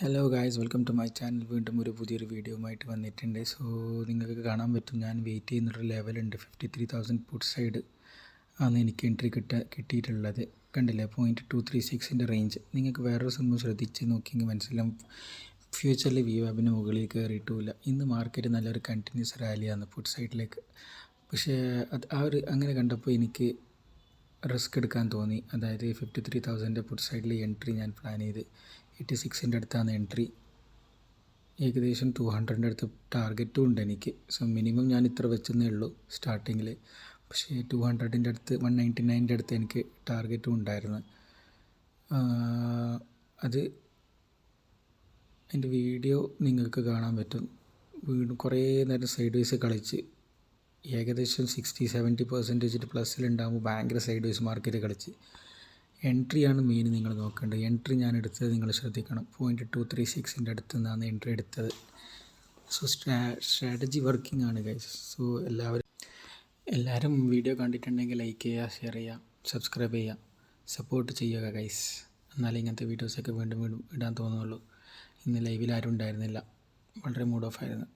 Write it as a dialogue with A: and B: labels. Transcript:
A: Hello guys welcome to my channel വീണ്ടും ഒരു പുതിയൊരു വീഡിയോയുമായിട്ട് വന്നിട്ടുണ്ട്. സോ നിങ്ങൾക്ക് കാണാൻ പറ്റും ഞാൻ വെയിറ്റ് ചെയ്യുന്നൊരു ലെവലുണ്ട് fifty three thousand put side ആണ് എനിക്ക് എൻട്രി കിട്ട കിട്ടിയിട്ടുള്ളത്. കണ്ടില്ലേ? പോയിന്റ് ടു ത്രീ സിക്സിന്റെ റേഞ്ച് നിങ്ങൾക്ക് വേറൊരു സംഭവം ശ്രദ്ധിച്ച് നോക്കിയെങ്കിൽ മനസ്സിലാവും. ഫ്യൂച്ചറിൽ വി വാബിന് മുകളിൽ കയറിയിട്ടില്ല ഇന്ന് മാർക്കറ്റ് നല്ലൊരു കണ്ടിന്യൂസ് റാലിയാണ് പുട്ട് സൈഡിലേക്ക് പക്ഷേ അത് ആ ഒരു അങ്ങനെ കണ്ടപ്പോൾ എനിക്ക് റിസ്ക് എടുക്കാൻ തോന്നി. അതായത് ഫിഫ്റ്റി ത്രീ തൗസൻഡ് പുട്ട് സൈഡിൽ എൻട്രി ഞാൻ പ്ലാൻ ചെയ്ത്. എയ്റ്റി സിക്സിന്റെ അടുത്താണ് എൻട്രി. ഏകദേശം ടു ഹൺഡ്രഡിന്റെ അടുത്ത് ടാർഗറ്റും ഉണ്ട് എനിക്ക്. സോ മിനിമം ഞാൻ ഇത്ര വെച്ചെന്നേ ഉള്ളൂ സ്റ്റാർട്ടിങ്ങിൽ പക്ഷേ ടു ഹൺഡ്രഡിന്റെ അടുത്ത് വൺ നയന്റി നയന്റെ അടുത്ത് എനിക്ക് ടാർഗറ്റും ഉണ്ടായിരുന്നു. അത് എന്റെ വീഡിയോ നിങ്ങൾക്ക് കാണാൻ പറ്റും. വീണ്ടും കുറേ നേരം സൈഡ് വൈസ് കളിച്ച് ഏകദേശം സിക്സ്റ്റി സെവന്റി പെർസെന്റേജ് പ്ലസ്സിലുണ്ടാകുമ്പോൾ ഭയങ്കര സൈഡ് വൈസ് മാർക്കറ്റ് കളിച്ച്. എൻട്രിയാണ് മെയിൻ നിങ്ങൾ നോക്കേണ്ടത്. എൻട്രി ഞാൻ എടുത്തത് നിങ്ങൾ ശ്രദ്ധിക്കണം. പോയിന്റ് ടു ത്രീ സിക്സിന്റെ അടുത്ത് നിന്നാണ് എൻട്രി എടുത്തത്. സോ സ്ട്രാ സ്ട്രാറ്റജി വർക്കിംഗ് ആണ് ഗൈസ് സോ എല്ലാവരും എല്ലാവരും വീഡിയോ കണ്ടിട്ടുണ്ടെങ്കിൽ ലൈക്ക് ചെയ്യുക ഷെയർ ചെയ്യുക സബ്സ്ക്രൈബ് ചെയ്യുക സപ്പോർട്ട് ചെയ്യുക ഗൈസ് എന്നാലേ ഇങ്ങനത്തെ വീഡിയോസൊക്കെ വീണ്ടും വീണ്ടും ഇടാൻ തോന്നുള്ളൂ. ഇന്ന് ലൈവിൽ ആരും ഉണ്ടായിരുന്നില്ല. വളരെ മൂഡ് ഓഫ് ആയിരുന്നു.